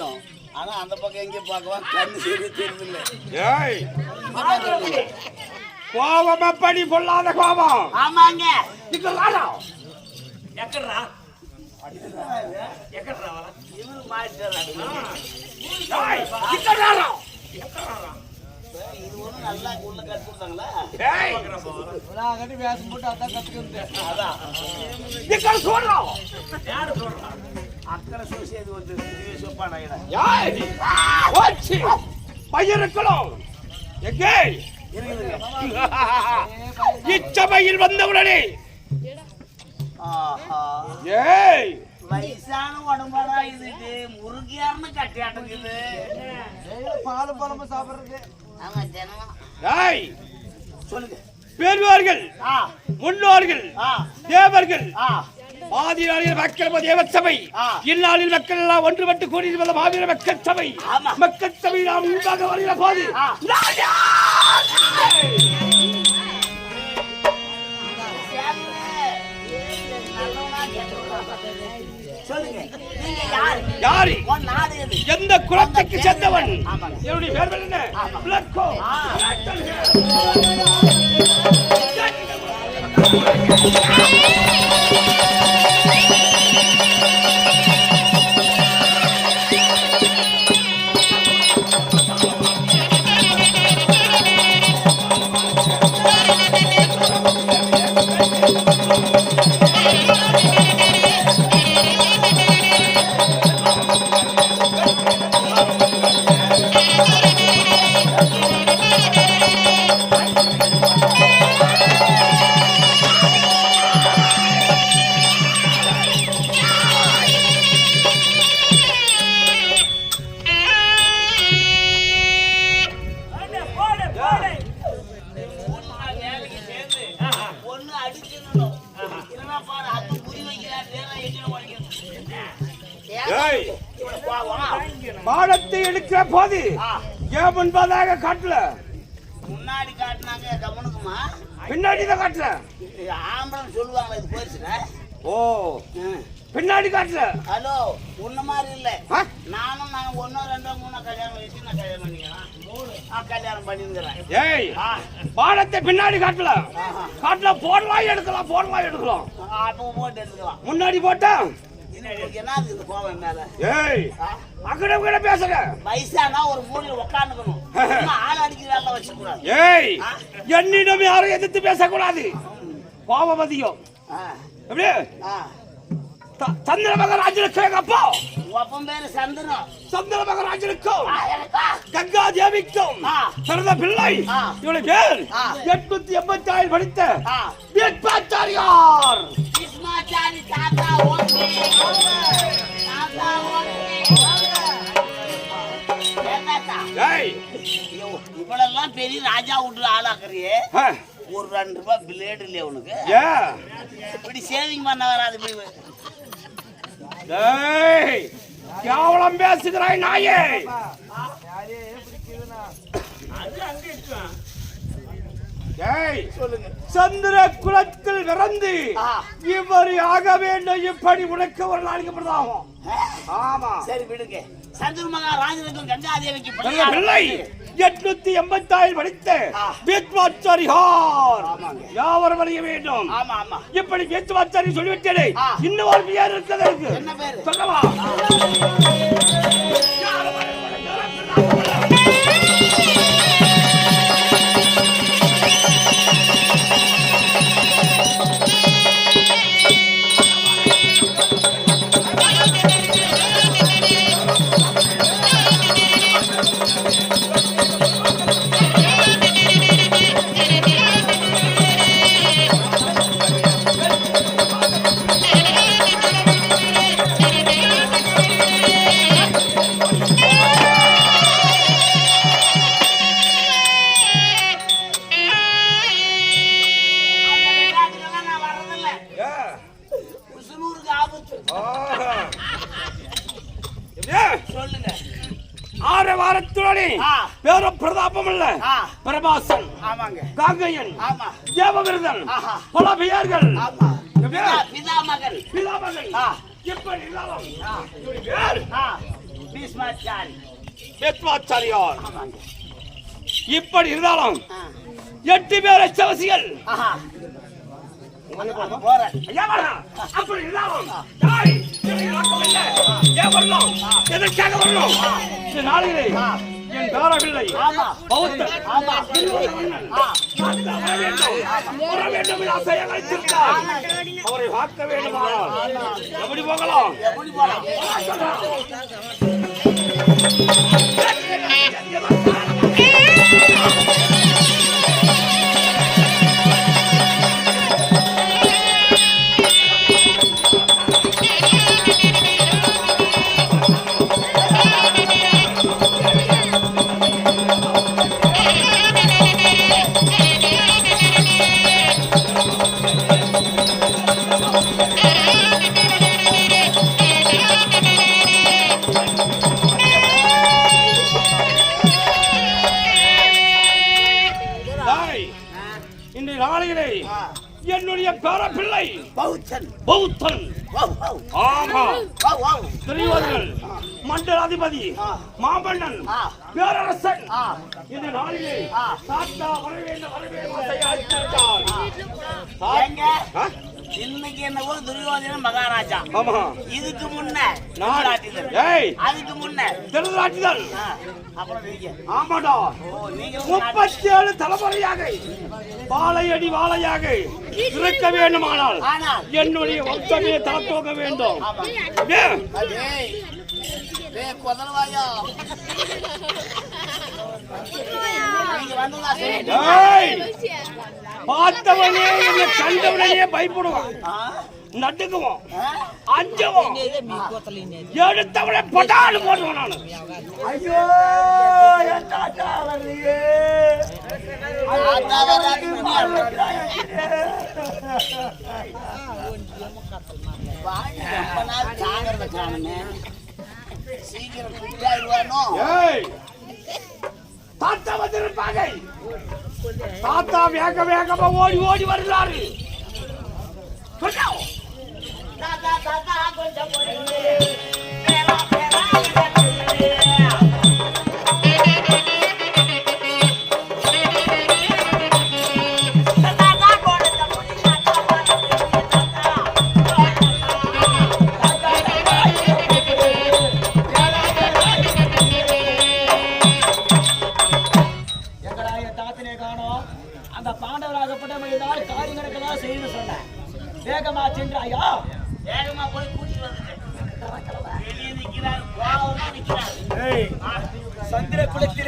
இருக்கும் ஆனா அந்த பக்கம் எங்க பார்க்கலாம் கண்ணு சரியா தெரியுது இல்ல ஏய் கோபம் எப்படி பொல்லாத கோபம். ஆமாங்க. இது லாடா எக்கறா எக்கறா இவரு ஏய் இது ஒண்ணு நல்லா உள்ள ஏய்! அதான் இது சொல்றா யாரு சொல்றா அக்கறை சோசியது வந்து சொப்பா நாயிடா ஏய் வாச்சி பயிர்களோம் எங்கே? இச்சபையில் வந்தவுடனே ஆஹா. ஏய்! வயசான உடம்பாடா இது. முருகியார்னு கட்டியாட்டுக்குது பால் பழம்பு சாப்பிடுறது. ஆமா தினம் ஏய்! சொல்லுங்க. பெரியவர்கள் ஆ. முன்னோர்கள் ஆ. தேவர்கள் ஆ. ஆதிநாளில் மக்கள் தேவ சபை. இந்நாளில் மக்கள் எல்லாம் ஒன்றுபட்டு கூடியிருப்பது மாவீர மக்கள் சபை. மக்கள் சபை நாம் உண்டாக வருகிற போது. யார்? எந்த குலத்துக்கு சேர்ந்தவன். என்னுடைய பேர் என்ன. விளக்கோ ஏன் முன்பதாக காட்டல? முன்னாடி காட்டினாங்க கவனுக்குமா பின்னாடி தான் காட்டல. ஆம்பளை சொல்லுவாங்களே இது போயிடுச்சுல? ஓ. பின்னாடி காட்டல. ஹலோ உன்ன மாதிரி இல்ல? நானும் நான் ஒன்னோ ரெண்டோ மூணோ கல்யாணம் வச்சு நான் கல்யாணம் பண்ணிக்கிறேன். ஆ, கல்யாணம் பண்ணிருக்கிறேன் ஏய் பாடத்தை பின்னாடி காட்டல. காட்டல போடலாம் எடுக்கலாம் போடலாம் எடுக்கலாம். போட்டு எடுத்துக்கலாம். முன்னாடி போட்டா ஏய்? அக்கட கூட பேசுற வயசானா ஒரு மூலையில உட்காந்துக்கணும் ஆள் அடிக்கிற வேலை வச்சுக்க கூடாது ஏய் என்னிடம் யாரும் எதிர்த்து பேசக்கூடாது. கோபம் அதிகம் ஆ, எப்படி? ஆ. த- சந்திர மகராஜனுக்கு எங்க அப்பா. உன் அப்பன் பேரு சந்திரன். சந்திர மகராஜனுக்கும்? கங்கா தேவிக்கும். பிறந்த பிள்ளை. இவளை பேர். எட்நூத்தி எண்பத்தி ஆறு படித்த பீஷ்மாச்சாரி தாத்தா இவ்வளெல்லாம் பெரிய ராஜா வீட்டுல ஆளாக்குறியே. ஒரு ரெண்டு ரூபாய் பிளேடு இல்லையா உனக்கு? இப்படி சேவிங் பண்ண வராது கேவலம் பேசுகிறாய் நாயே. அது அங்க சொல்லுங்க. சந்திர குலத்தில் பிறந்து. இவர் ஆக வேண்டும் இப்படி உனக்கு ஒரு நாளைக்கு பிரதாகும் ஆமா. சரி விடுங்க. சந்திர மகா ராஜனுக்கும் பிறந்த பிள்ளை எட்நூத்தி எண்பத்தி ஆறு படித்த. வேட்பாச்சாரியார் ஆமாங்க. யாவரும் அறிய வேண்டும்? ஆமா ஆமா. இப்படி வேட்பாச்சாரி சொல்லிவிட்டேனே. இன்னும் ஒரு பேர் இருக்கிறது. இருக்கு என்ன பேரு? சொல்லவா? பேரும் பிரதாபம் இல்ல. பிரபாசன் ஆமாங்க. காங்கையன். ஆமா. தேவவிரதன். பல பெயர்கள் பிதாமகன். இப்படி இருந்தாலும் இவரு பேர்? பீஷ்மாச்சாரி. பெத்வாச்சாரியார் இப்படி இருந்தாலும் எட்டு பேரை சிவசிகள். அப்படி இருந்தாலும்? எதற்காக வரணும்? இந்த நாளிலே மாற்ற வர வேண்டும். ஆசையை வைத்திருந்தார். அவரை பார்க்க வேண்டுமானால் எப்படி போகலாம்? எப்படி போலாம் நாளிலே என்னுடைய பேரப்பிள்ளை பௌத்தன். பௌத்தன். ஆமா. தெரிவார்கள் மண்டலாதிபதி. மாமன்னன். பேரரசன். ஆ, இந்த நாளிலே ஆ. தாத்தா வர இன்னைக்கு என்னவோ துரியோதன மகாராஜா. ஆமா. இதுக்கு முன்ன. ஏய்! அதுக்கு முன்ன. திருநாட்டுதல் ஆமாடா. முப்பத்தி ஏழு தலைமுறையாக வாழையடி வாழையாக இருக்க வேண்டுமானால் ஆனால் என்னுடைய வம்சமே தலத்தோக வேண்டும். கொதல்வாயா. நீங்க வந்ததா சரி ஏய்! பார்த்தவனே என்னை கண்டவனையே பயப்படுவான்? நடுக்குவோம்? அஞ்சுவோம் எடுத்தவனை பட்டாடு போடுவான் நானு. ஐயோ தாத்தா வரலையே சீக்கிரம் தாத்தா வந்திருப்பாங்க. தாத்தா வேக வேகமா ஓடி ஓடி வருகிறாரு கொஞ்சம் தாத்தா தாத்தா கொஞ்சம்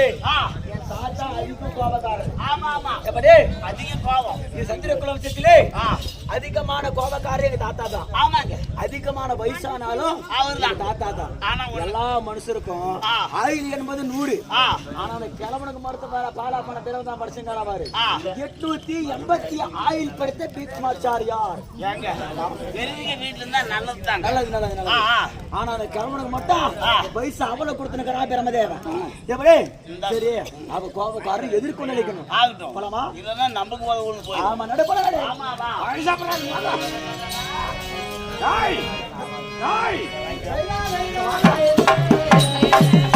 என் தாத்தா அதிக கோபக்காரன் ஆமா ஆமா எப்படி அதிக கோவம் இது சந்திர குலத்திலே ஆ, அதிகமான கோபக்காரன் எங்க தாத்தா தான். ஆமாங்க. அதிகமான வயசானாலும். எங்க தாத்தா தான் எல்லா மனுஷருக்கும். ஆயுள் என்பது நூறு. ஆனா அந்த கிழவனுக்கு மருத்துவ வேலை பாலா பண்ண பிறகு தான் படிச்சுங்கிறா பாரு. எட்நூத்தி எண்பத்தி ஆயுள் படித்த நல்லதுதாங்க. நல்லது நல்லது நல்லது. ஆனா அந்த கிழவனுக்கு மட்டும். வயசு அவளை கொடுத்துனுக்கிறா பிரமதேவன் எப்படி சரி. அவ கோபக்காரன் எதிர்கொண்டு நினைக்கணும் போலாமா? உதவுன்னு போய் ஆமா நடுப்பட நடு ஆமா ஆமா ஆயிஷா பரான் வாடா. டேய் டேய்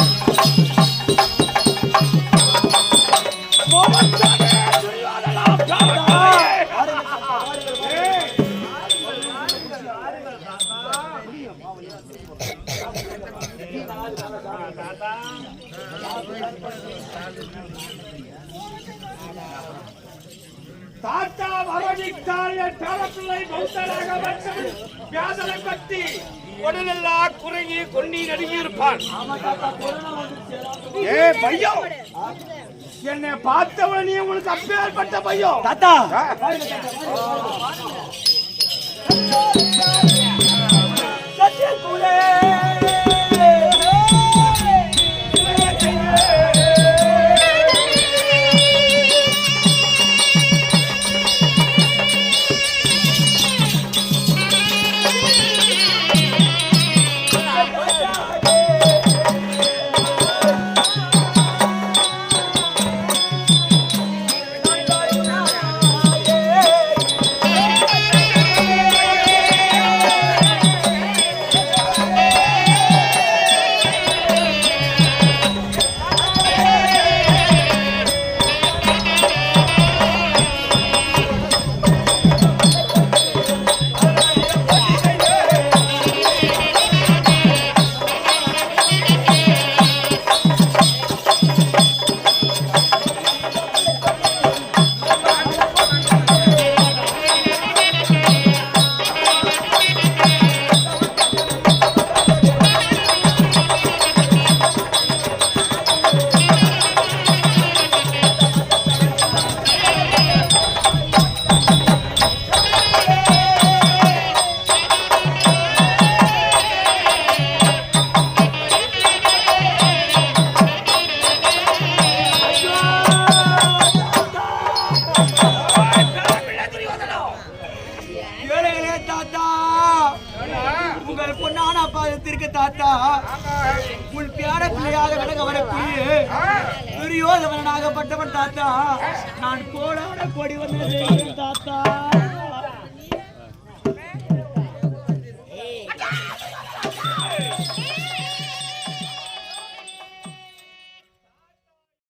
கோபத்தானே துரியோதனா பிராமணாயே. ஏய் தாத்தா வரணித்தால் என் பேரப்பிள்ளை பௌத்தராக வந்தவன் வியாதனை பற்றி உடலெல்லாம் குறுகி கொன்னி நடுங்கி இருப்பான் ஏ பையன் என்னை பார்த்தவனே உனக்கு அப்பேற்பட்ட பையன் தாத்தா! தாத்தா உன் பேர பிள்ளையாக விலக வரக்கூடிய துரியோதவனாகப்பட்டவன் தாத்தா. நான் கோடான கொடி வந்தது தாத்தா.